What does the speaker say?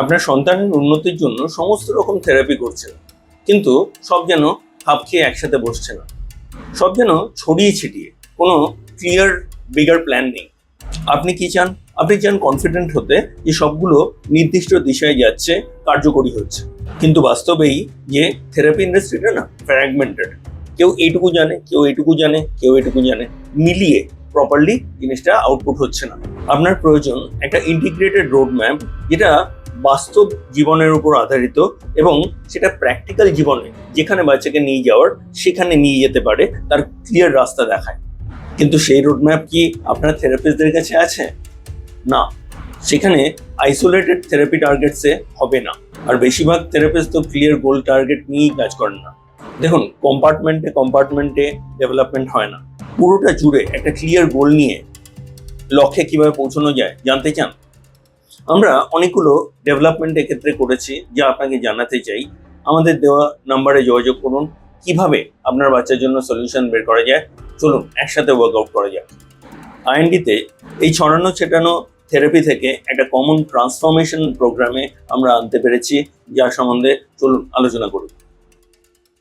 আপনার সন্তানের উন্নতির জন্য সমস্ত রকম থেরাপি করছেন। কিন্তু সব যেন খাপ খেয়ে একসাথে বসছে না। সব যেন ছড়িয়ে ছিটিয়ে, কোনো ক্লিয়ার বিগার প্ল্যান নেই। আপনি কি চান? আপনি চান কনফিডেন্ট হতে যে সবগুলো নির্দিষ্ট দিশায় যাচ্ছে, কার্যকরী হচ্ছে। কিন্তু বাস্তবেই যে থেরাপি ইন্ডাস্ট্রিটা না ফ্র্যাগমেন্টেড কেউ এইটুকু জানে, কেউ এইটুকু জানে, কেউ এইটুকু জানে। মিলিয়ে প্রপারলি জিনিসটা আউটপুট হচ্ছে না। আপনার প্রয়োজন একটা ইন্টিগ্রেটেড রোড ম্যাপ যেটা বাস্তব জীবনের উপর আধারিত এবং সেটা প্র্যাকটিক্যাল জীবনে যেখানে বাচ্চাকে নিয়ে যাওয়ার সেখানে নিয়ে যেতে পারে, তার ক্লিয়ার রাস্তা দেখায়। কিন্তু সেই রোড ম্যাপ কি আপনার থেরাপিস্টদের কাছে আছে? না। সেখানে আইসোলেটেড থেরাপি টার্গেটসে হবে না। আর বেশিরভাগ থেরাপিস্ট তো ক্লিয়ার গোল টার্গেট নিয়েই কাজ করেন না। দেখুন কম্পার্টমেন্টে কম্পার্টমেন্টে ডেভেলপমেন্ট হয় না। পুরোটা জুড়ে একটা ক্লিয়ার গোল নিয়ে লক্ষ্যে কীভাবে পৌঁছানো যায়, জানতে চান? আমরা অনেকগুলো ডেভেলপমেন্ট ক্ষেত্রে করেছি যা আপনাকে জানাতে চাই। আমাদের দেওয়া নাম্বারে যোগাযোগ করুন। কীভাবে আপনার বাচ্চার জন্য সলিউশন বের করা যায়? চলুন, একসাথে ওয়ার্কআউট করা যাক। আইএনডিতে এই ছড়ানো ছেটানো থেরাপি থেকে একটা কমন ট্রান্সফরমেশন প্রোগ্রামে আমরা আনতে পেরেছি, যার সম্বন্ধে চলুন আলোচনা করি